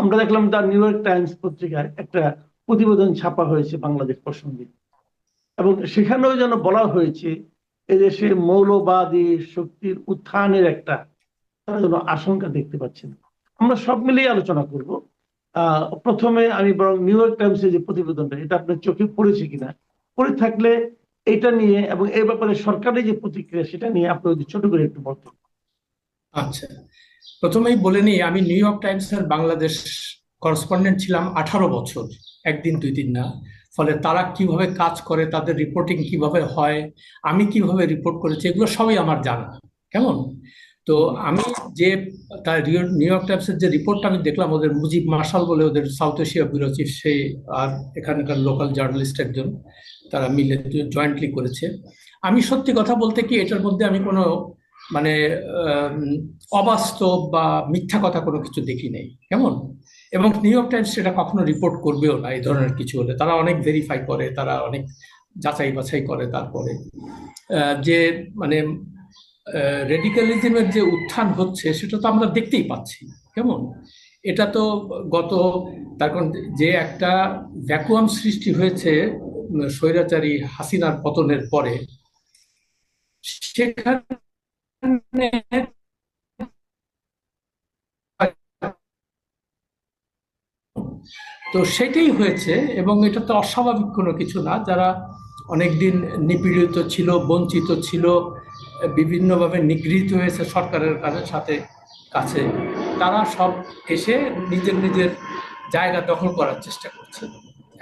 আমরা দেখলাম তার নিউ ইয়র্ক টাইমস পত্রিকায় একটা প্রতিবেদন ছাপা হয়েছে বাংলাদেশ প্রসঙ্গে। এবং সেখানেও যেন বলা হয়েছে, এদেশে মৌলবাদী শক্তির উত্থানের একটা তারা যেন আশঙ্কা দেখতে পাচ্ছেন। আমরা সব মিলিয়ে আলোচনা করব। প্রথমে আমি বরং নিউ ইয়র্ক টাইমসের যে প্রতিবেদনটা, এটা আপনার চোখে পড়েছে কিনা, পড়ে থাকলে এটা নিয়ে এবং এই ব্যাপারে সরকারের যে প্রতিক্রিয়া, সেটা নিয়ে আপনি ছোট করে একটু বলতেন আচ্ছা। প্রথমেই বলে নিই, আমি নিউ ইয়র্ক টাইমসের বাংলাদেশ করসপন্ডেন্ট ছিলাম আঠারো বছর, একদিন দুই দিন না। ফলে তারা কীভাবে কাজ করে, তাদের রিপোর্টিং কীভাবে হয়, আমি কীভাবে রিপোর্ট করেছি, এগুলো সবই আমার জানা। কেমন? তো আমি যে তার নিউ ইয়র্ক টাইমসের যে রিপোর্টটা আমি দেখলাম, ওদের মুজিব মার্শাল বলে ওদের সাউথ এশিয়া ব্যুরো চিফ সে আর এখানকার লোকাল জার্নালিস্ট একজন, তারা মিলে জয়েন্টলি করেছে। আমি সত্যি কথা বলতে কি, এটার মধ্যে আমি কোনো মানে অবাস্তব বা মিথ্যা কথা কোনো কিছু দেখি নেই। কেমন? এবং নিউ ইয়র্ক টাইমস সেটা কখনো রিপোর্ট করবেও না, এই ধরনের কিছু হলে। তারা অনেক ভেরিফাই করে, তারা অনেক যাচাই বাছাই করে তারপরে। যে মানে রেডিক্যালিজমের যে উত্থান হচ্ছে, সেটা তো আমরা দেখতেই পাচ্ছি কেমন? এটা তো গত, তার কারণ যে একটা ভ্যাকুয়াম সৃষ্টি হয়েছে স্বৈরাচারী হাসিনার পতনের পরে, সেখানে তো সেটাই হয়েছে এবং এটা তো অস্বাভাবিক কোনো কিছু না। যারা অনেকদিন নিপীড়িত ছিল, বঞ্চিত ছিল, বিভিন্নভাবে নিগৃহীত হয়েছে সরকারের কাছে, সাথে কাছে, তারা সব এসে নিজের নিজের জায়গা দখল করার চেষ্টা করছে।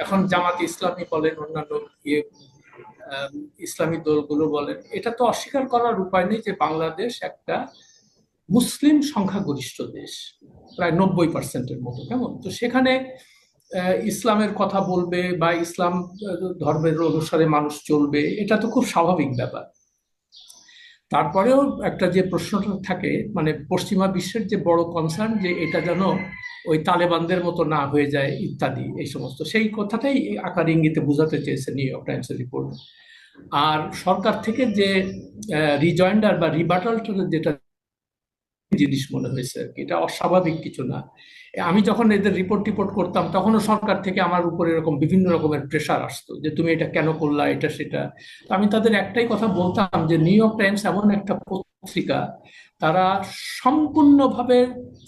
এখন জামাত ইসলামী বলেন, অন্যান্য ইয়ে ইসলামী দলগুলো বলেন, এটা তো অস্বীকার করার উপায় নেই যে বাংলাদেশ একটা মুসলিম সংখ্যাগরিষ্ঠ দেশ, প্রায় নব্বই পার্সেন্টের মতো, কেমন? তো সেখানে ইসলামের কথা বলবে বা ইসলাম ধর্মের অনুসারে মানুষ চলবে, এটা তো খুব স্বাভাবিক ব্যাপার। তারপরেও একটা যে প্রশ্নটা থাকে মানে পশ্চিমা বিশ্বের যে বড় কনসার্ন যে এটা যেন ওই তালেবানদের মতো না হয়ে যায়, ইত্যাদি, এই সমস্ত। সেই কথাটাই আকার ইঙ্গিতে বোঝাতে চেয়েছে নিউ ইয়র্ক টাইমসের রিপোর্ট আর সরকার থেকে যে রিজয়েন্ডার বা রিবাটালটা যেটা জিনিস মনে হয়েছে আর কি, এটা অস্বাভাবিক কিছু না। আমি যখন এদের রিপোর্ট টিপোর্ট করতাম, তখনও সরকার থেকে আমার উপরে এরকম বিভিন্ন রকমের প্রেশার আসতো যে, তুমি এটা কেন করলা, এটা, সেটা? আমি তাদের একটাই কথা বলতাম যে নিউ ইয়র্ক টাইমস এমন একটা পত্রিকা তারা সম্পূর্ণভাবে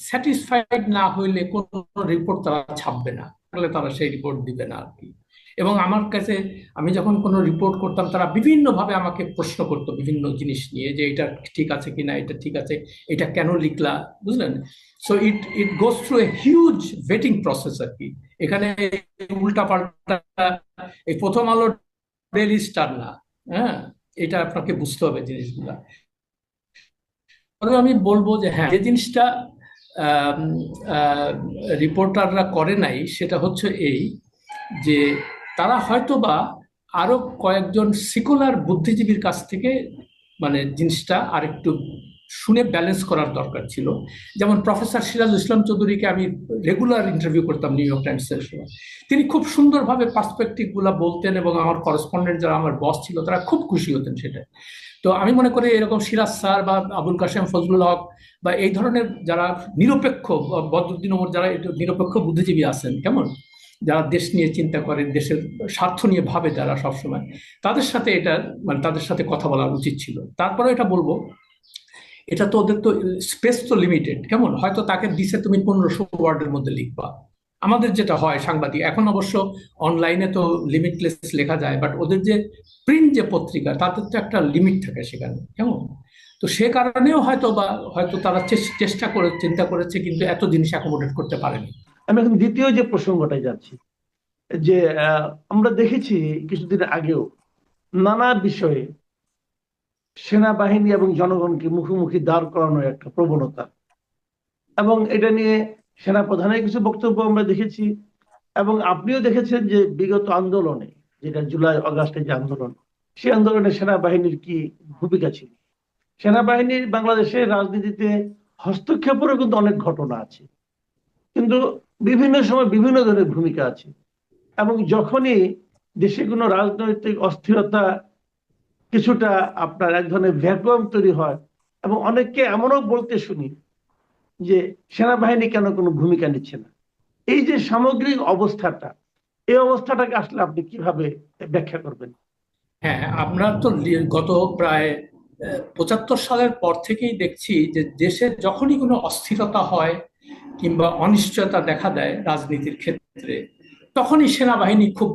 স্যাটিসফাইড না হইলে কোনো রিপোর্ট তারা ছাপবে না। তাহলে তারা সেই রিপোর্ট দিবে না আর কি এবং আমার কাছে আমি যখন কোনো রিপোর্ট করতাম, তারা বিভিন্নভাবে আমাকে প্রশ্ন করতো বিভিন্ন জিনিস নিয়ে যে এটা ঠিক আছে কিনা, এটা ঠিক আছে, এটা কেন লিখলা, বুঝলেন? So it it goes through a huge vetting process আর কি এখানে উল্টা পাল্টা এই প্রথম আলো ডেলি স্টার না হ্যাঁ? এটা আপনাকে বুঝতে হবে জিনিসগুলা। আমি বলব যে হ্যাঁ যে জিনিসটা রিপোর্টাররা করে নাই সেটা হচ্ছে এই যে তারা হয়তো বা আরও কয়েকজন সিকুলার বুদ্ধিজীবীর কাছ থেকে মানে জিনিসটা আরেকটু শুনে ব্যালেন্স করার দরকার ছিল। যেমন প্রফেসর সিরাজ ইসলাম চৌধুরীকে আমি রেগুলার ইন্টারভিউ করতাম নিউ ইয়র্ক টাইমসের সময়। তিনি খুব সুন্দরভাবে পার্সপেক্টিভগুলো বলতেন এবং আমার করেসপন্ডেন্ট যারা আমার বস ছিল, তারা খুব খুশি হতেন সেটা তো আমি মনে করি এরকম সিরাজ স্যার বা আবুল কাশেম, ফজলুল হক বা এই ধরনের যারা নিরপেক্ষ বদরুদ্দিন ওমর যারা নিরপেক্ষ বুদ্ধিজীবী আছেন, কেমন? যারা দেশ নিয়ে চিন্তা করেন, দেশের স্বার্থ নিয়ে ভাবে যারা সবসময়। তাদের সাথে এটা মানে তাদের সাথে কথা বলা উচিত ছিল। তারপরে এটা বলব এটা তো ওদের তো স্পেস তো লিমিটেড কেমন? হয়তো তাকে দিছে তুমি পনেরোশো ওয়ার্ডের মধ্যে লিখবা। আমাদের যেটা হয় সাংবাদিক, এখন অবশ্য অনলাইনে তো লিমিটলেস লেখা যায় বাট ওদের যে প্রিন্ট যে পত্রিকা তাদের তো একটা লিমিট থাকে সেখানে, কেমন? তো সে কারণেও হয়তো বা, হয়তো তারা চেষ্টা করে, চিন্তা করেছে, কিন্তু এত জিনিস অ্যাকোমোডেট করতে পারেনি। আমি এখন দ্বিতীয় যে প্রসঙ্গটাই যাচ্ছি, যে আমরা দেখেছি কিছুদিন আগেও নানা বিষয়ে সেনাবাহিনী এবং জনগণকে মুখোমুখি দাঁড় করানোর একটা প্রবণতা। এবং এটা নিয়ে সেনা প্রধানের কিছু বক্তব্য আমরা দেখেছি। এবং আপনিও দেখেছেন যে বিগত আন্দোলনে, যেটা জুলাই অগাস্টের যে আন্দোলন সেই আন্দোলনে সেনাবাহিনীর কি ভূমিকা ছিল? সেনাবাহিনীর বাংলাদেশের রাজনীতিতে হস্তক্ষেপেরও কিন্তু অনেক ঘটনা আছে। কিন্তু বিভিন্ন সময় বিভিন্ন ধরনের ভূমিকা আছে। এবং যখনই দেশে কোনো রাজনৈতিক অস্থিরতা কিছুটা আপনার এক ধরনের ভ্যাকুয়াম তৈরি হয় এবং অনেককে এমনও বলতে শুনি যে সেনাবাহিনী কেন কোনো ভূমিকা নিচ্ছে না। এই যে সামগ্রিক অবস্থাটা, এই অবস্থাটাকে আসলে আপনি কীভাবে ব্যাখ্যা করবেন? হ্যাঁ আমরা তো গত প্রায় পঁচাত্তর সালের পর থেকেই দেখছি যে দেশে যখনই কোনো অস্থিরতা হয় কিংবা অনিশ্চয়তা দেখা দেয় রাজনীতির ক্ষেত্রে, তখনই সেনাবাহিনী খুব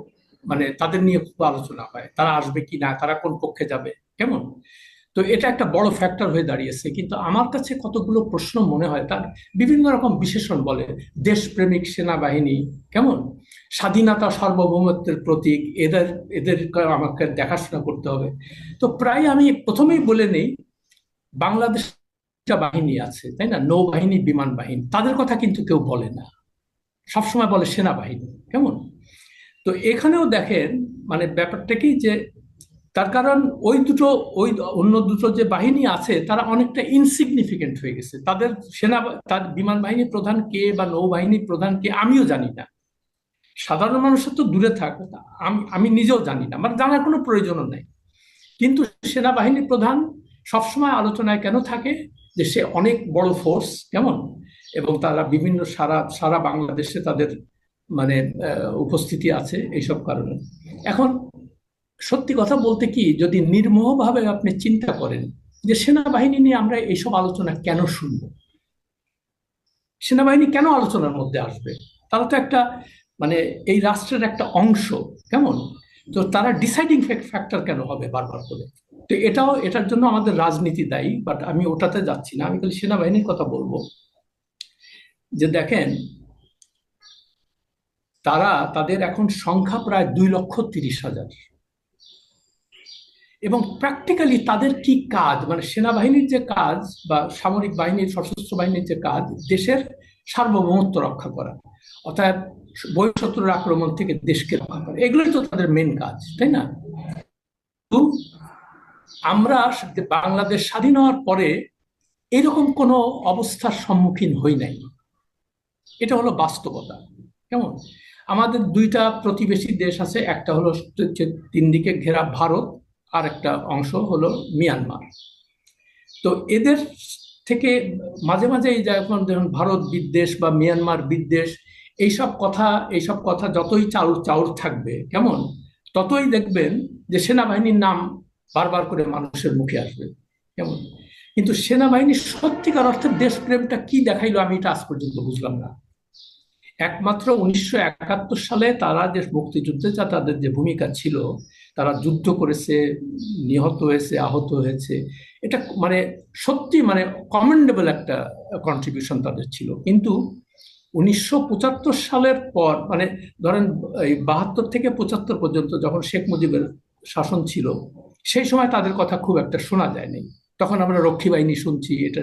মানে তাদের নিয়ে খুব আলোচনা হয়, তারা আসবে কি না, তারা কোন পক্ষে যাবে, কেমন? তো এটা একটা বড় ফ্যাক্টর হয়ে দাঁড়িয়েছে। কিন্তু আমার কাছে কতগুলো প্রশ্ন মনে হয়, তার বিভিন্ন রকম বিশেষণ বলে, দেশপ্রেমিক সেনাবাহিনী, কেমন? স্বাধীনতা সার্বভৌমত্বের প্রতীক, এদের এদের আমাকে দেখাশোনা করতে হবে। তো প্রায় আমি প্রথমেই বলে নেই, বাংলাদেশ বাহিনী আছে, তাই না? নৌবাহিনী, বিমান বাহিনী, তাদের কথা কিন্তু কেউ বলে না। সবসময় বলে সেনাবাহিনী, কেমন? তো এখানেও দেখেন মানে ব্যাপারটা কি যে, তার কারণ ওই দুটো, ওই অন্য দুটো যে বাহিনী আছে, তারা অনেকটা ইনসিগনিফিকেন্ট হয়ে গেছে। তাদের সেনা, তার বিমান বাহিনী প্রধান কে বা নৌবাহিনী প্রধান কে আমিও জানি না। সাধারণ মানুষের তো দূরে থাক, আমি আমি নিজেও জানি না। মানে জানার কোনো প্রয়োজনও নেই। কিন্তু সেনাবাহিনী প্রধান সবসময় আলোচনায় কেন থাকে? যে সে অনেক বড় ফোর্স কেমন? এবং তারা বিভিন্ন সারা সারা বাংলাদেশে তাদের মানে উপস্থিতি আছে এইসব কারণে। এখন সত্যি কথা বলতে কি, যদি নির্মোহভাবে আপনি চিন্তা করেন যে সেনাবাহিনী নিয়ে আমরা এইসব আলোচনা কেন শুনব? সেনাবাহিনী কেন আলোচনার মধ্যে আসবে? তারা তো একটা মানে এই রাষ্ট্রের একটা অংশ, কেমন? তো তারা ডিসাইডিং ফ্যাক্টর কেন হবে বারবার করে? তো এটাও, এটার জন্য আমাদের রাজনীতি দায়ী বাট আমি ওটাতে যাচ্ছি না। আমি খালি সেনাবাহিনীর কথা বলব। যে দেখেন তারা তাদের এখন সংখ্যা প্রায় দুই লক্ষ তিরিশ হাজার। এবং প্র্যাকটিক্যালি তাদের কি কাজ? মানে সেনাবাহিনীর যে কাজ বা সামরিক বাহিনীর, সশস্ত্র বাহিনীর যে কাজ, দেশের সার্বভৌমত্ব রক্ষা করা অর্থাৎ বহিঃশত্রুর আক্রমণ থেকে দেশকে রক্ষা করা, এগুলোই তো তাদের মেন কাজ, তাই না? আমরা বাংলাদেশ স্বাধীন হওয়ার পরে এরকম কোনো অবস্থার সম্মুখীন হই নাই। এটা হলো বাস্তবতা। কেমন? আমাদের দুইটা প্রতিবেশী দেশ আছে, একটা হলো তিন দিকে ঘেরা ভারত আর একটা অংশ হলো মিয়ানমার। তো এদের থেকে মাঝে মাঝে এই যখন দেখুন ভারত বিদ্বেষ বা মিয়ানমার বিদ্বেষ, এইসব কথা এইসব কথা যতই চাউর চাউর থাকবে, কেমন? ততই দেখবেন যে সেনাবাহিনীর নাম বারবার করে মানুষের মুখে আসবে, কেমন? কিন্তু সেনাবাহিনীর সত্যিকার অর্থে দেশপ্রেমটা কি দেখাইলো আমি এটা আজ পর্যন্ত বুঝলাম না। একমাত্র উনিশশো একাত্তর সালে তারা যে মুক্তিযুদ্ধে যা তাদের যে ভূমিকা ছিল, তারা যুদ্ধ করেছে, নিহত হয়েছে, আহত হয়েছে, এটা মানে সত্যি মানে কমেন্ডেবল একটা কন্ট্রিবিউশন তাদের ছিল। কিন্তু উনিশশো পঁচাত্তর সালের পর মানে ধরেন এই বাহাত্তর থেকে পঁচাত্তর পর্যন্ত যখন শেখ মুজিবের শাসন ছিল, সেই সময় তাদের কথা খুব একটা শোনা যায়নি। তখন আমরা রক্ষী বাহিনী শুনছি, এটা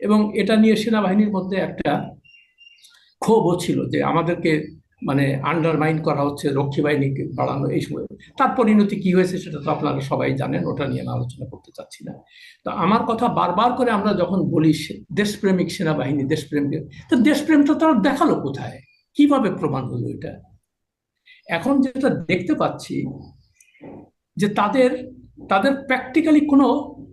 এবং এটা নিয়ে সেনাবাহিনীর মধ্যে একটা ক্ষোভও ছিল যে আমাদেরকে মানে আন্ডারমাইন করা হচ্ছে, রক্ষী বাহিনীকে বাড়ানো এই সময়। তার পরিণতি কি হয়েছে সেটা তো আপনারা সবাই জানেন, ওটা নিয়ে আমি আলোচনা করতে চাচ্ছি না। তো আমার কথা বারবার করে আমরা যখন বলি দেশপ্রেমিক সেনাবাহিনী, দেশপ্রেমিক, তো দেশপ্রেমটা তারা দেখাল কোথায়? কীভাবে প্রমাণ হলো এটা? এখন যেটা দেখতে পাচ্ছি যে তাদের তাদের প্র্যাকটিক্যালি কোনো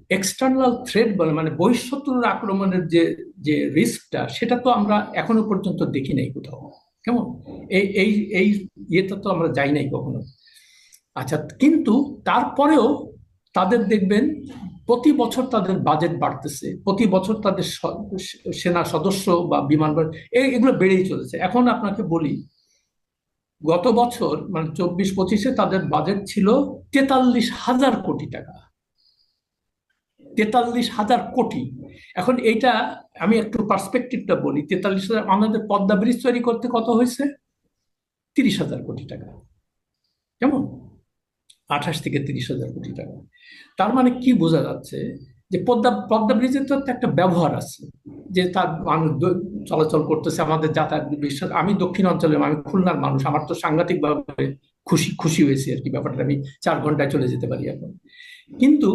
এক্সটার্নাল থ্রেড বলে মানে বহিঃশত্রুর আক্রমণের যে যে রিস্কটা সেটা তো আমরা এখনও পর্যন্ত দেখি নাই কোথাও। কেমন? এই এই এই ইয়েটা তো আমরা যাই নাই কখনো। আচ্ছা কিন্তু তারপরেও তাদের দেখবেন, প্রতি বছর তাদের বাজেট বাড়তেছে, প্রতি বছর তাদের সেনা সদস্য বা বিমান এগুলো বেড়েই চলেছে। এখন আপনাকে বলি, গত বছর মানে চব্বিশ পঁচিশে তাদের বাজেট ছিল তেতাল্লিশ হাজার কোটি টাকা। তেতাল্লিশ হাজার কোটি। এখন এইটা আমি একটু পার্সপেক্টিভটা বলি, তেতাল্লিশ হাজার আমাদের পদ্মা ব্রিজ তৈরি করতে কত হয়েছে? তিরিশ হাজার কোটি টাকা। কেমন? আঠাশ থেকে তিরিশ হাজার কোটি টাকা। তার মানে কি বোঝা যাচ্ছে যে পদ্মা পদ্মা ব্রিজের তো একটা ব্যবহার আছে, যে তার মানুষ চলাচল করতেছে, আমাদের যাতায়াত বিশ্বাস, আমি দক্ষিণ অঞ্চলের, আমি খুলনার মানুষ, আমার তো সাংঘাতিকভাবে খুশি খুশি হয়েছে আর কি, ব্যাপারটা আমি চার ঘন্টায় চলে যেতে পারি এখন। কিন্তু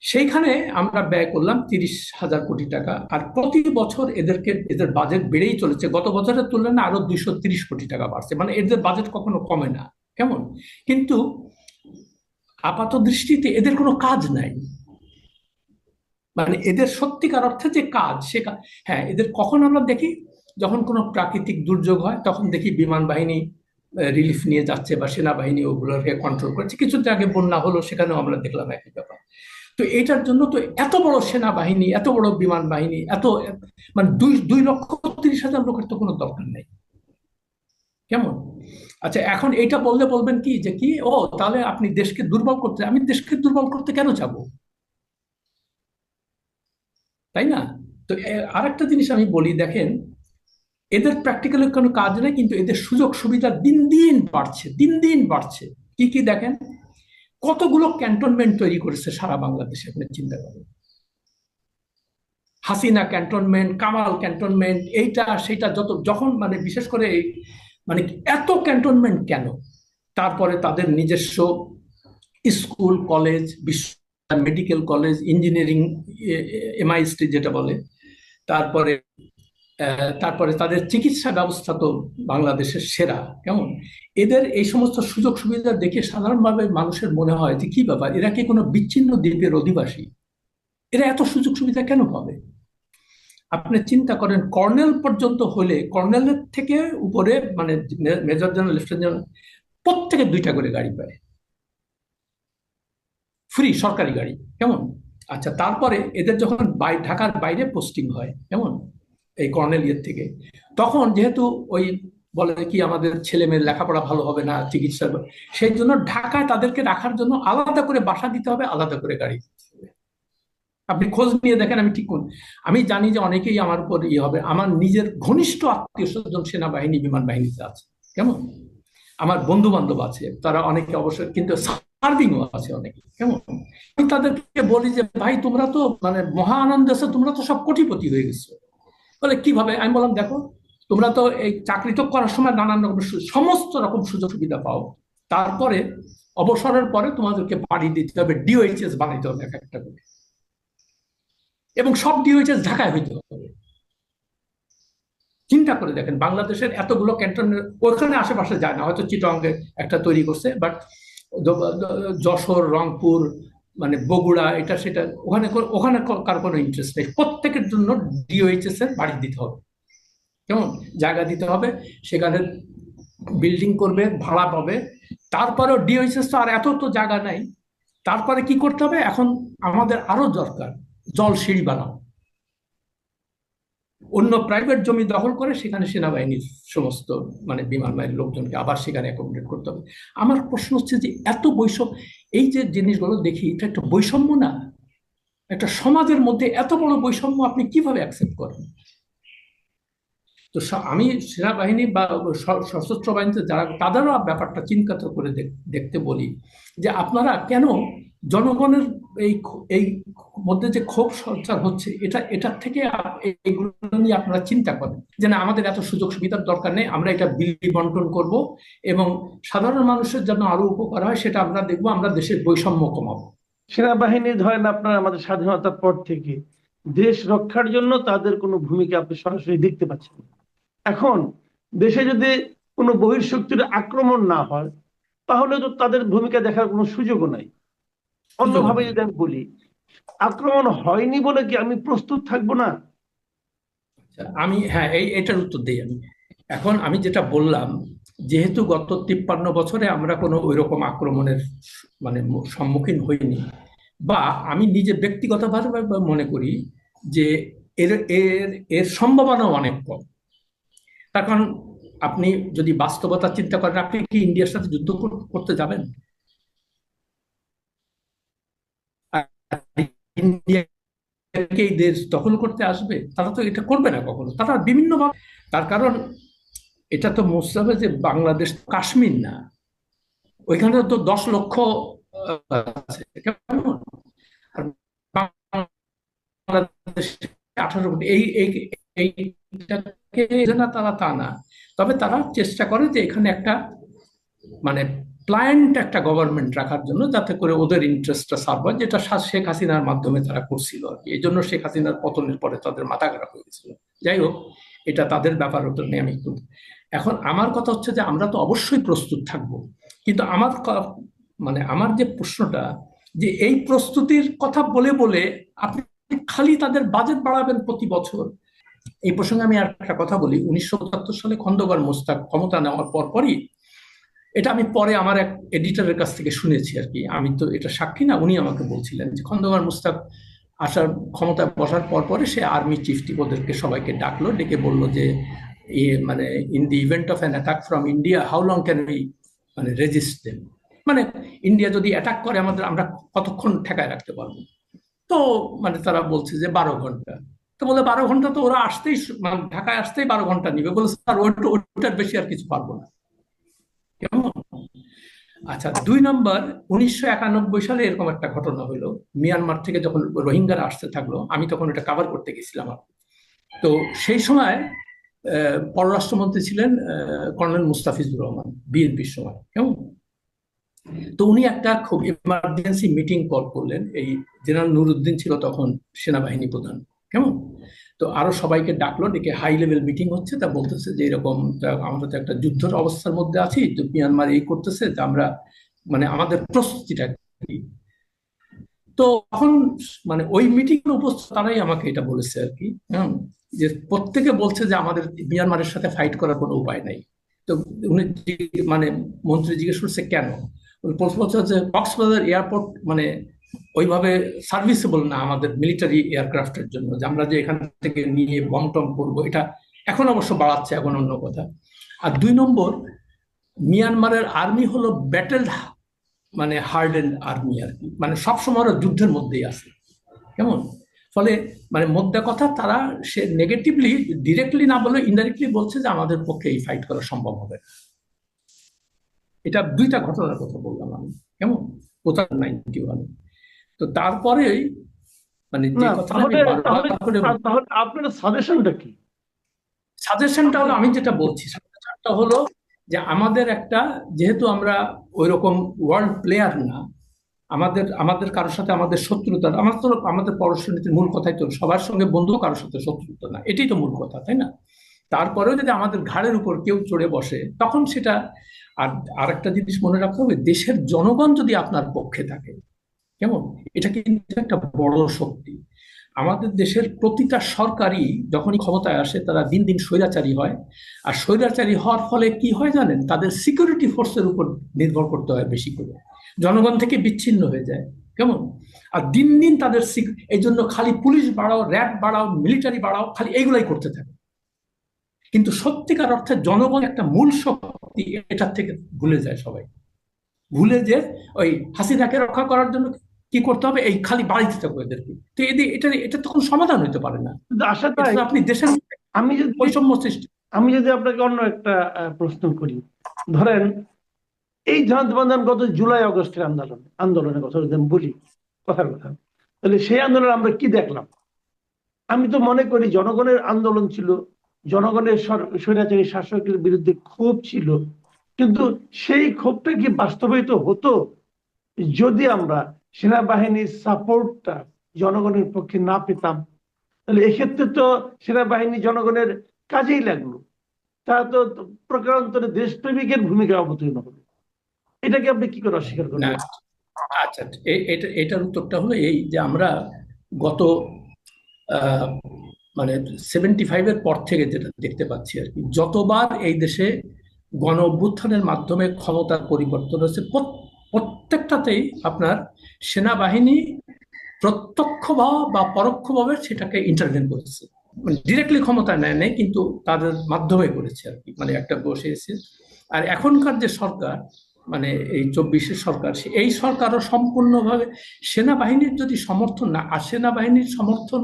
সেইখানে আমরা ব্যয় করলাম তিরিশ হাজার কোটি টাকা। আর প্রতি বছর এদেরকে, এদের বাজেট বেড়েই চলেছে। গত বছরের তুলনায় আরও দুইশো তিরিশ কোটি টাকা বাড়ছে। মানে এদের বাজেট কখনো কমে না। কেমন? কিন্তু আপাত দৃষ্টিতে এদের কোনো কাজ নাই। মানে এদের সত্যিকার অর্থে যে কাজ, সে হ্যাঁ এদের কখন আমরা দেখি? যখন কোনো প্রাকৃতিক দুর্যোগ হয়, তখন দেখি বিমান বাহিনী রিলিফ নিয়ে যাচ্ছে বা সেনাবাহিনী ওগুলোকে কন্ট্রোল করছে। কিছুদিন আগে বন্যা হলো, সেখানেও আমরা দেখলাম একই ব্যাপার। তো এটার জন্য তো এত বড় সেনাবাহিনী, এত বড় বিমান বাহিনী, এত মানে দুই দুই লক্ষ তিরিশ হাজার লোকের তো কোনো দরকার নেই। কেমন? আচ্ছা এখন এটা বললে বলবেন কি, যে কি, ও, তাহলে আপনি দেশকে দুর্বল করতে, আমি দেশকে দুর্বল করতে কেন যাব? তাই না? তো আরেকটা জিনিস আমি বলি, দেখেন, এদের প্র্যাকটিক্যালি কোনো কাজ নেই, কিন্তু এদের সুযোগ সুবিধা দিন দিন বাড়ছে, দিন দিন বাড়ছে। কি কি দেখেন? কতগুলো ক্যান্টনমেন্ট তৈরি করেছে সারা বাংলাদেশে, আপনি চিন্তা করেন। হাসিনা ক্যান্টনমেন্ট, কামাল ক্যান্টনমেন্ট, এইটা সেটা যত, যখন মানে বিশেষ করে মানে এত ক্যান্টনমেন্ট কেন? তারপরে তাদের নিজস্ব স্কুল, কলেজ বিশ্ব মেডিকেল কলেজ, ইঞ্জিনিয়ারিং এমআইএসটি যেটা বলে, তারপরে তারপরে তাদের চিকিৎসা ব্যবস্থা তো বাংলাদেশের সেরা, কেমন? এদের এই সমস্ত সুযোগ সুবিধা দেখে সাধারণভাবে মানুষের মনে হয় যে কি ব্যাপার, এরা কি কোনো বিচ্ছিন্ন দ্বীপের অধিবাসী? এরা এত সুযোগ সুবিধা কেন পাবে? আপনি চিন্তা করেন, কর্নেল পর্যন্ত হলে, কর্নেলের থেকে উপরে মানে মেজর জেনারেল, লেফটেন্যান্ট জেনারেল, প্রত্যেকে দুইটা করে গাড়ি পায়। ফ্রি, সরকারি গাড়ি, কেমন? আচ্ছা তারপরে এদের যখন ঢাকার বাইরে পোস্টিং হয়, কেমন? এই কর্নেল ইয়ের থেকে। তখন যেহেতু ওই বলে কি আমাদের ছেলে মেয়ের লেখাপড়া ভালো হবে না, চিকিৎসা সেই জন্য ঢাকায় তাদেরকে রাখার জন্য আলাদা করে বাসা দিতে হবে, আলাদা করে গাড়ি আপনি খোঁজ নিয়ে দেখেন, আমি ঠিক কোন আমি জানি যে অনেকেই আমার উপর ইয়ে হবে। আমার নিজের ঘনিষ্ঠ আত্মীয় স্বজন সেনাবাহিনী, বিমান বাহিনীতে আছে। কেমন? আমার বন্ধু বান্ধব আছে, তারা অনেকে অবশ্যই, কিন্তু সার্ভিংও আছে অনেকে। কেমন? আমি তাদেরকে বলি যে, ভাই, তোমরা তো মানে মহা আনন্দ তোমরা তো সব কোটিপতি হয়ে গেছো। বলে, কীভাবে? আমি বললাম, দেখো, তোমরা তো এই চাকরি তো করার সময় নানান রকম সমস্ত রকম সুযোগ সুবিধা পাও। তারপরে অবসরের পরে তোমাদেরকে বাড়ি দিতে হবে ডিওএইচএস বানাইতে হবে এক একটা করে। এবং সব ডিওএইচএস ঢাকায় হইতে হবে। চিন্তা করে দেখেন, বাংলাদেশের এতগুলো ক্যান্টন ওখানে আশেপাশে যায় না, হয়তো চিটঙ্গে একটা তৈরি করছে বাট যশোর, রংপুর মানে বগুড়া, এটা সেটা, ওখানে ওখানে কার কোনো ইন্টারেস্ট নেই। প্রত্যেকের জন্য ডিওএইচএস এর বাড়ি দিতে হবে। কেমন? জায়গা দিতে হবে, সেখানে বিল্ডিং করবে, ভাড়া পাবে। তারপরেও ডিওএইচএস তো আর এত তো জায়গা নাই। তারপরে কি করতে হবে? এখন আমাদের আরও দরকার জল সিঁড়ি বানাও। অন্য প্রাইভেট জমি দখল করে সেখানে সেনাবাহিনীর সমস্ত মানে বিমান বাহিনীর লোকজনকে আবার সেখানে অ্যাকোমোডেট করতে হবে। আমার প্রশ্ন হচ্ছে যে এত বৈষম্য, এই যে জিনিসগুলো দেখি, এটা একটা বৈষম্য না? একটা সমাজের মধ্যে এত বড় বৈষম্য আপনি কীভাবে অ্যাকসেপ্ট করেন? তো আমি সেনাবাহিনী বা সশস্ত্র বাহিনীতে যারা, তাদেরও ব্যাপারটা চিন্তা করে দেখতে বলি যে আপনারা কেন জনগণের এই এই মধ্যে যে ক্ষোভ সঞ্চার হচ্ছে, এটা, এটার থেকে এইগুলো নিয়ে আপনারা চিন্তা করেন যে না, আমাদের এত সুযোগ সুবিধার দরকার নেই, আমরা এটা বিলি বন্টন করব এবং সাধারণ মানুষের জন্য আরও উপকার হয়, সেটা আমরা দেখব, আমরা দেশের বৈষম্য কমাবো। সেনাবাহিনী ধরেন আপনার আমাদের স্বাধীনতার পর থেকে, দেশ রক্ষার জন্য তাদের কোনো ভূমিকা আপনি সরাসরি দেখতে পাচ্ছেন এখন, দেশে যদি কোনো বহির্শক্তির আক্রমণ না হয়, তাহলে তো তাদের ভূমিকা দেখার কোনো সুযোগও নাই। অন্যভাবে যদি আমি বলি, আক্রমণ হয়নি বলে কি আমি প্রস্তুত থাকব না? আমি হ্যাঁ এই, এটার উত্তর দিই আমি। এখন আমি যেটা বললাম, যেহেতু গত তিপ্পান্ন বছরে আমরা কোনো ওই রকম আক্রমণের মানে সম্মুখীন হইনি, বা আমি নিজে ব্যক্তিগতভাবে মনে করি যে এর এর এর সম্ভাবনাও অনেক কম। তার কারণ আপনি যদি বাস্তবতা চিন্তা করেন, আপনি কি ইন্ডিয়ার সাথে যুদ্ধ করতে যাবেন? ইন্ডিয়াকে এই দেশ দখল করতে আসবে, তারা তো এটা করবে না কখনো। তারা বিভিন্ন ভাবে তার কারণ, এটা তো বুঝতে যে বাংলাদেশ কাশ্মীর না। ওইখানে তো দশ লক্ষ, আছে, কেমন? আর বাংলাদেশ আঠারো এই এইটাকে না, তারা তা না। তবে তারা চেষ্টা করে যে এখানে একটা মানে প্ল্যান্ট একটা গভর্নমেন্ট রাখার জন্য যাতে করে ওদের ইন্টারেস্টটা সার্ভ হয়, যেটা শেখ হাসিনার মাধ্যমে তারা করছিল আর কি। এই জন্য শেখ হাসিনার পতনের পরে তাদের মাথা খারাপ হয়ে গেছিল। যাই হোক, এটা তাদের ব্যাপার, ওটা নিয়ে আমি এখন আমার কথা হচ্ছে যে আমরা তো অবশ্যই প্রস্তুত থাকব। কিন্তু আমার মানে আমার যে প্রশ্নটা, যে এই প্রস্তুতির কথা বলে বলে আপনি খালি তাদের বাজেট বাড়াবেন প্রতি বছর, এই প্রসঙ্গে আমি আর একটা কথা বলি। উনিশশো পঁচাত্তর সালে খন্দকার মোস্তাক ক্ষমতা নেওয়ার পর পরই এটা আমি পরে আমার এক এডিটরের কাছ থেকে শুনেছি আর কি। আমি তো এটা সাক্ষী না, উনি আমাকে বলছিলেন যে খন্দকার মুস্তাক আসার ক্ষমতায় বসার পর পরে সে আর্মি চিফ টিপ ওদেরকে সবাইকে ডাকলো, ডেকে বলল যে মানে in the event of an attack from India how long can we মানে রেজিস্ট দেম মানে ইন্ডিয়া যদি অ্যাটাক করে, আমাদের আমরা কতক্ষণ ঠেকায় রাখতে পারব? তো মানে তারা বলছে যে বারো ঘণ্টা। তো বলে বারো ঘণ্টা তো ওরা আসতেই মানে ঢাকায় আসতেই বারো ঘণ্টা নিবে। বলে, স্যার ওইটার বেশি আর কিছু পারব না। কেমন? আচ্ছা দুই নম্বর, উনিশশো একানব্বই সালে এরকম একটা ঘটনা হলো। মিয়ানমার থেকে যখন রোহিঙ্গারা আসতে থাকল, আমি তখন এটা কাভার করতে গেছিলাম তো সেই সময় পররাষ্ট্রমন্ত্রী ছিলেন কর্নেল মুস্তাফিজুর রহমান, বিএনপির সময়, কেমন? তো উনি একটা খুব ইমার্জেন্সি মিটিং কল করলেন। এই জেনারেল নুরুদ্দিন ছিল তখন সেনাবাহিনী প্রধান, কেমন? তো আরও সবাইকে ডাকলো, ডেকে হাই লেভেল মিটিং হচ্ছে, তা বলতেছে যে এরকম আমরা তো একটা যুদ্ধের অবস্থার মধ্যে আছি, তো মিয়ানমার এই করতেছে, তা আমরা মানে আমাদের প্রস্তুতিটা কি? তো তখন মানে ওই মিটিং উপস্থিত তারাই আমাকে এটা বলেছে আর কি হ্যাঁ যে প্রত্যেকে বলছে যে আমাদের মিয়ানমারের সাথে ফাইট করার কোনো উপায় নাই। তো উনি মানে মন্ত্রী জিজ্ঞেস করছে কেন? প্রশ্ন হচ্ছে কক্সবাজার এয়ারপোর্ট মানে ওইভাবে সার্ভিসেবল না আমাদের মিলিটারি এয়ারক্রাফটের জন্য, যে আমরা যে এখান থেকে নিয়ে টম করব, এটা এখন অবশ্য বাড়াচ্ছে, এখন অন্য কথা। আর দুই নম্বর মিয়ানমারের আর্মি হলো ব্যাটেল মানে হার্ড এন্ড আর্মি আর কি। মানে সবসময় ওরা যুদ্ধের মধ্যেই আছে। কেমন? ফলে মানে মধ্যে কথা, তারা সে নেগেটিভলি ডিরেক্টলি না বলে ইনডাইরেক্টলি বলছে যে আমাদের পক্ষে এই ফাইট করা সম্ভব হবে। এটা দুইটা ঘটনার কথা বললাম আমি। কেমন? কোথাও নাইনটি ওয়ানে। তো তারপরে মানে যে আপনার সাজেশনটা কি? সাজেশনটা হলো আমি যেটা বলছি সাজেশনটা হলো যে আমাদের একটা যেহেতু আমরা ওই রকম ওয়ার্ল্ড প্লেয়ার না আমাদের আমাদের কারোর সাথে আমাদের শত্রুতা আমার তো আমাদের পররাষ্ট্রনীতির মূল কথাই তো সবার সঙ্গে বন্ধু কারোর সাথে শত্রুতা না এটাই তো মূল কথা তাই না? তারপরেও যদি আমাদের ঘাড়ের উপর কেউ চড়ে বসে তখন সেটা আর আরেকটা জিনিস মনে রাখতে হবে দেশের জনগণ যদি আপনার পক্ষে থাকে কেমন? এটা কিন্তু একটা বড় শক্তি। আমাদের দেশের প্রতিটা সরকারই যখনই ক্ষমতায় আসে, তারা দিন দিন স্বৈরাচারী হয়। আর স্বৈরাচারী হওয়ার ফলে কি হয় জানেন? তাদের সিকিউরিটি ফোর্সের উপর নির্ভর করতে হয় বেশি করে। জনগণ থেকে বিচ্ছিন্ন হয়ে যায়। কেমন? আর দিন দিন তাদের এই জন্য খালি পুলিশ বাড়াও, র্যাব বাড়াও মিলিটারি বাড়াও, খালি এইগুলাই করতে থাকে। কিন্তু সত্যিকার অর্থে জনগণ একটা মূল শক্তি এটার থেকে ভুলে যায় সবাই। ভুলে যে ওই হাসিনাকে রক্ষা করার জন্য কি করতে হবে? এই খালি বাড়িতে থাকব এদেরকে তো এদের এটা এটা তখন সমাধান হইতে পারে না। আশা আপনি দেশের আমি যদি বৈষম্য সৃষ্টি আমি যদি আপনাকে অন্য একটা প্রশ্ন করি। ধরেন এই জাহাজ গত জুলাই অগস্টের আন্দোলন আন্দোলনের কথা যদি বলি কথার কথা তাহলে সেই আন্দোলনে আমরা কি দেখলাম? আমি তো মনে করি জনগণের আন্দোলন ছিল জনগণের স্বৈরাচারী শাসকের বিরুদ্ধে ক্ষোভ ছিল কিন্তু সেই ক্ষোভটা কি বাস্তবায়িত হতো? যদি আমরা সেনাবাহিনীর সাপোর্টটা জনগণের পক্ষে না পেতাম। তাহলে এক্ষেত্রে তো সেনাবাহিনী জনগণের কাজেই লাগল। তা তো প্রকারান্তরে দেশপ্রেমিকের ভূমিকা অবতীর্ণ হবে এটাকে আপনি কি করে অস্বীকার করবেন আচ্ছা এটা, এটার উত্তরটা হলো এই যে আমরা গত মানে সেভেন্টি ফাইভের পর থেকে যেটা দেখতে পাচ্ছি আর কি, যতবার এই দেশে গণ অভ্যুত্থানের মাধ্যমে ক্ষমতার পরিবর্তন হয়েছে প্রত্যেকটাতেই আপনার সেনাবাহিনী প্রত্যক্ষ বা পরোক্ষভাবে সেটাকে ইন্টারভেন করেছে। মানে ডিরেক্টলি ক্ষমতা নেয় নেই, কিন্তু তাদের মাধ্যমে করেছে আর কি। মানে একটা বসে এসে। আর এখনকার যে সরকার মানে এই চব্বিশের সরকার এই সরকারও সম্পূর্ণভাবে সেনাবাহিনীর যদি সমর্থন না আর সেনাবাহিনীর সমর্থন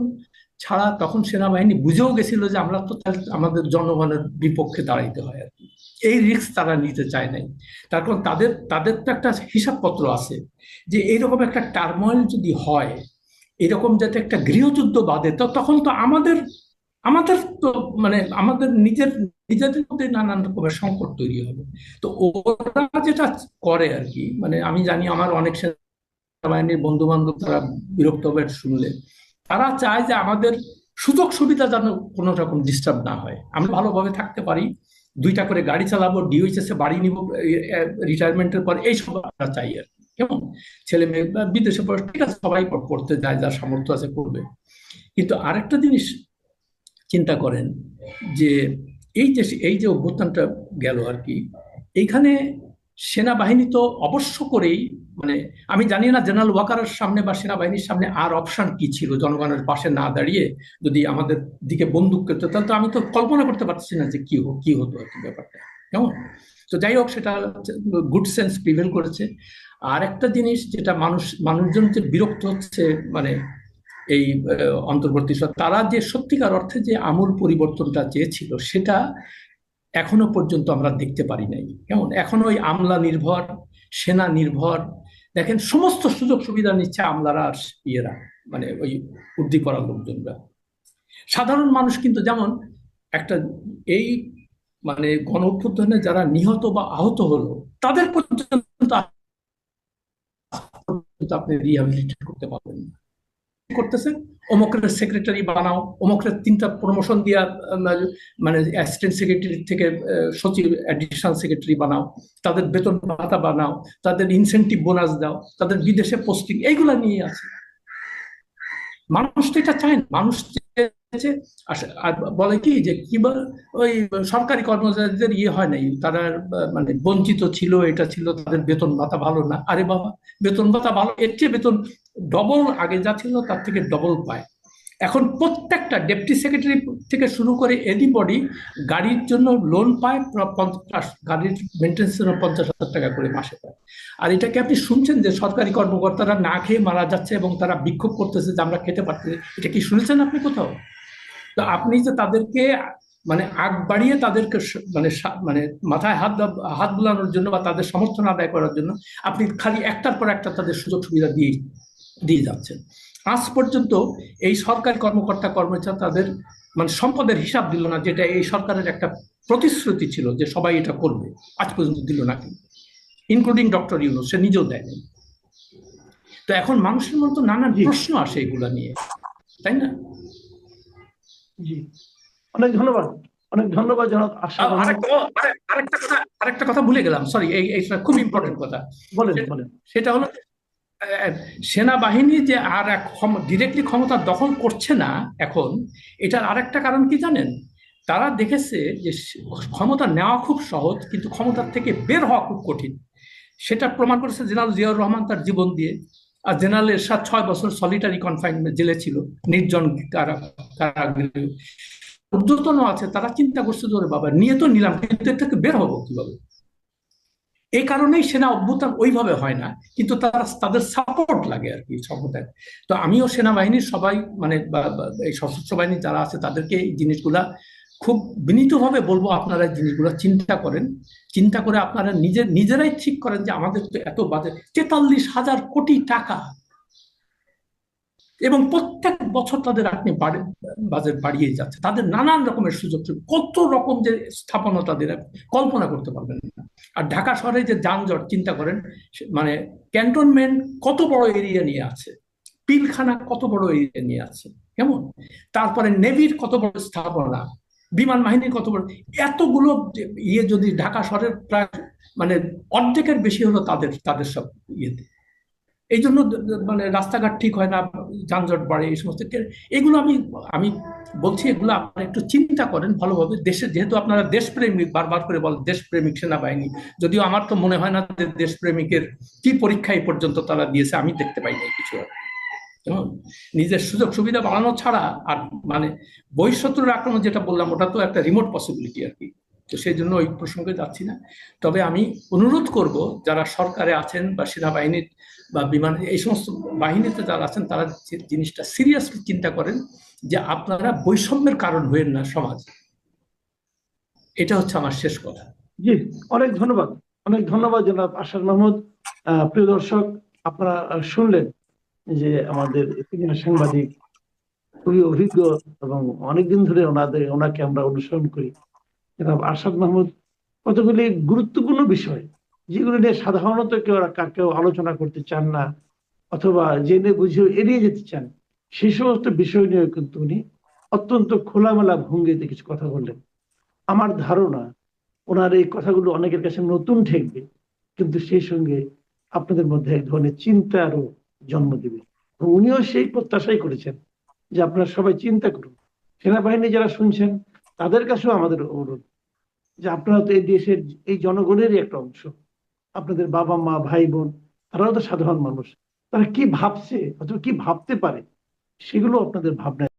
ছাড়া তখন সেনাবাহিনী বুঝেও গেছিল যে আমরা তো তাহলে আমাদের জনগণের বিপক্ষে দাঁড়াইতে হয় আর কি। এই রিস্ক তারা নিতে চায় নাই। তার কারণ তাদের তাদের তো একটা হিসাবপত্র আছে যে এইরকম একটা টার্ময়েল যদি হয়, এরকম যাতে একটা গৃহযুদ্ধ বাদে তো তখন তো আমাদের আমাদের তো মানে আমাদের নিজের, নিজেদের মধ্যে নানান রকমের সংকট তৈরি হবে। তো ওরা যেটা করে আর কি মানে আমি জানি আমার অনেক সেনাবাহিনীর বন্ধু বান্ধব তারা বিরক্ত হবে শুনলে। তারা চায় যে আমাদের সুযোগ সুবিধা যেন কোনো রকম ডিস্টার্ব না হয়। আমরা ভালোভাবে থাকতে পারি। দুইটা করে গাড়ি চালাবো ডিওইচএস এ বাড়ি নিব রিটায়ারমেন্টের পর এই সব আমরা চাই আর কেমন? ছেলে মেয়ে বিদেশে পড়ে, ঠিক আছে, সবাই করতে যায়, যার সামর্থ্য আছে করবে কিন্তু আরেকটা জিনিস চিন্তা করেন যে, এই যে এই যে অভ্যুত্থানটা গেল আর কি, এইখানে সেনাবাহিনী তো অবশ্য করেই মানে আমি জানি না জেনারেল ওয়াকারের সামনে বা সেনাবাহিনীর সামনে আর অপশন কি ছিল, জনগণের পাশে না দাঁড়িয়ে যদি আমাদের দিকে বন্দুক করতো তাহলে তো আমি তো কল্পনা করতে পারছি না যে কি হো- কি হতো আর কি ব্যাপারটা। কেমন? তো যাই হোক, সেটা গুড সেন্স প্রিভেল করেছে। আর একটা জিনিস যেটা মানুষ, মানুষজন যে বিরক্ত হচ্ছে মানে এই অন্তর্বর্তী তারা যে সত্যিকার অর্থে যে আমূল পরিবর্তনটা চেয়েছিল, সেটা এখনও পর্যন্ত আমরা দেখতে পারি নাই। কেমন? এখন ওই আমলা নির্ভর, সেনা নির্ভর, দেখেন সমস্ত সুযোগ সুবিধা নিচ্ছে আমলারা আর ইয়েরা মানে ওই উর্দি করা লোকজনরা। সাধারণ মানুষ কিন্তু যেমন একটা এই মানে গণ অভ্যুত্থানে যারা নিহত বা আহত হলো, তাদের পর্যন্ত আপনি রিহাবিলিটেট করতে পারবেন না। করতেছে অমুকের সেক্রেটারি বানাও, অমুকের তিনটা প্রমোশন দিয়া মানে অ্যাসিস্ট্যান্ট সেক্রেটারি থেকে সচিব অ্যাডিশনাল সেক্রেটারি বানাও, তাদের বেতন ভাতা বানাও, তাদের ইনসেন্টিভ বোনাস দাও, তাদের বিদেশে পোস্টিং এইগুলা নিয়ে আছে। মানুষ তো এটা চায় না, মানুষ বলে কি যে কি বল ওই সরকারি কর্মচারীদের ইয়ে হয় নাই। তারা মানে বঞ্চিত ছিল, এটা ছিল, তাদের বেতন ভাতা ভালো না। আরে বাবা, বেতন ভাতা ভালো, এর চেয়ে বেতন ডবল আগে যা ছিল তার থেকে ডবল পায়। এখন প্রত্যেকটা ডেপুটি সেক্রেটারি থেকে শুরু করে এনিবডি গাড়ির জন্য লোন পায় পঞ্চাশ গাড়ির মেনটেন্সের জন্য পঞ্চাশ হাজার টাকা করে মাসে পায়। আর এটাকে আপনি শুনছেন যে সরকারি কর্মকর্তারা না খেয়ে মারা যাচ্ছে এবং তারা বিক্ষোভ করতেছে যে আমরা খেতে পারছি না। এটা কি শুনেছেন আপনি কোথাও? তো আপনি যে তাদেরকে মানে আগ বাড়িয়ে তাদেরকে মানে মানে মাথায় হাত হাত বুলানোর জন্য বা তাদের সমর্থন আদায় করার জন্য আপনি খালি একটার পর একটা তাদের সুযোগ সুবিধা দিয়ে দিয়ে যাচ্ছেন। আজ পর্যন্ত এই সরকারি কর্মকর্তা কর্মচারী তাদের মানে সম্পদের হিসাব দিল না যেটা এই সরকারের একটা প্রতিশ্রুতি ছিল যে সবাই এটা করবে। আজ পর্যন্ত দিল না কিন্তু। ইনক্লুডিং ডক্টর ইউনুস সে নিজেও দেয়নি। তো এখন মানুষের মতো নানান জি। প্রশ্ন আসে এগুলা নিয়ে। তাই না? জি। অনেক ধন্যবাদ। অনেক ধন্যবাদ জনাব আরেকটা কথা আরেকটা কথা ভুলে গেলাম। সরি এই খুব ইম্পর্টেন্ট কথা। বলেন বলেন। সেটা হলো সেনাবাহিনী যে আর এক ডিরেক্টলি ক্ষমতা দখল করছে না এখন, এটার আরেকটা কারণ কি জানেন? তারা দেখেছে যে ক্ষমতা নেওয়া খুব সহজ, কিন্তু ক্ষমতার থেকে বের হওয়া খুব কঠিন। সেটা প্রমাণ করেছে জেনারেল জিয়াউর রহমান তার জীবন দিয়ে। আর জেনারেল এরশাদ ছয় বছর সলিটারি কনফাইনমেন্ট জেলে ছিল, নির্জন কারা, কারাগৃহে। ঊর্ধ্বতন আছে, তারা চিন্তা করছে ওরে বাবা, নিয়ে তো নিলাম, কিন্তু এর থেকে বের হব কীভাবে? এই কারণেই সেনা অভ্যুত্থান ওইভাবে হয় না, কিন্তু তারা তাদের সাপোর্ট লাগে আর কি সর্বদায় তো আমিও সেনাবাহিনীর সবাই মানে এই সশস্ত্র বাহিনী যারা আছে তাদেরকে এই জিনিসগুলা খুব বিনীতভাবে বলব, আপনারা এই জিনিসগুলো চিন্তা করেন। চিন্তা করে আপনারা নিজের নিজেরাই ঠিক করেন যে আমাদের তো এত বাজে, তেতাল্লিশ হাজার কোটি টাকা এবং প্রত্যেক বছর তাদের আপনি বাজেট বাড়িয়ে যাচ্ছে। তাদের নানান রকমের সুযোগ কত রকম যে স্থাপনা তাদের কল্পনা করতে পারবেন না। আর ঢাকা শহরে যে যানজট, চিন্তা করেন মানে ক্যান্টনমেন্ট কত বড় এরিয়া নিয়ে আছে, পিলখানা কত বড় এরিয়া নিয়ে আছে, কেমন? তারপরে নেভির কত বড় স্থাপনা, বিমান বাহিনীর কত বড়, এতগুলো ইয়ে যদি ঢাকা শহরের প্রায় মানে অর্ধেকের বেশি হলো তাদের তাদের সব ইয়েতে। এই জন্য মানে রাস্তাঘাট ঠিক হয় না, যানজট বাড়ে, এই সমস্ত। এগুলো আমি আমি বলছি এগুলো আপনারা একটু চিন্তা করেন ভালোভাবে। দেশে যেহেতু আপনারা দেশপ্রেমিক, বারবার করে বলেন দেশপ্রেমিক সেনাবাহিনী, যদিও আমার তো মনে হয় না যে দেশপ্রেমিকের কি পরীক্ষা এই পর্যন্ত তারা দিয়েছে, আমি দেখতে পাই নাই কিছু। নিজের সুযোগ সুবিধা বাড়ানো ছাড়া আর মানে বহিঃশত্রুর আক্রমণ যেটা বললাম, ওটা তো একটা রিমোট পসিবিলিটি আর কি। তো সেই জন্য ওই প্রসঙ্গে যাচ্ছি না। তবে আমি অনুরোধ করব, যারা সরকারে আছেন বা সেনাবাহিনীর বা বিমান, এই সমস্ত বাহিনীতে যারা আছেন, তারা জিনিসটা সিরিয়াসলি চিন্তা করেন যে আপনারা বৈষম্যের কারণ হয়েন না সমাজ। এটা হচ্ছে আমার শেষ কথা। জি, অনেক ধন্যবাদ। অনেক ধন্যবাদ জনাব আশার মাহমুদ। প্রিয় দর্শক, আপনারা শুনলেন যে আমাদের সাংবাদিক খুবই অভিজ্ঞ এবং অনেকদিন ধরে ওনাদের, ওনাকে আমরা অনুসরণ করি। জনাব আরশাদ মাহমুদ, কতগুলি গুরুত্বপূর্ণ বিষয় যেগুলো নিয়ে সাধারণত কেউ কেউ আলোচনা করতে চান না, অথবা জেনে বুঝে এড়িয়ে যেতে চান সেই সমস্ত বিষয় নিয়ে কিন্তু উনি অত্যন্ত খোলামেলা ভঙ্গিতে কিছু কথা বললেন। আমার ধারণা, ওনার এই কথাগুলো অনেকের কাছে নতুন ঠেকবে, কিন্তু সেই সঙ্গে আপনাদের মধ্যে এক ধরনের চিন্তারও জন্ম দেবে। উনিও সেই প্রত্যাশাই করেছেন যে আপনারা সবাই চিন্তা করুন। সেনাবাহিনী যারা শুনছেন, তাদের কাছেও আমাদের অনুরোধ যে আপনারা তো এই দেশের, এই জনগণেরই একটা অংশ। আপনাদের বাবা মা, ভাই বোন, তারাও তো সাধারণ মানুষ। তারা কি ভাবছে? অথবা কি ভাবতে পারে? সেগুলো আপনাদের ভাবনায়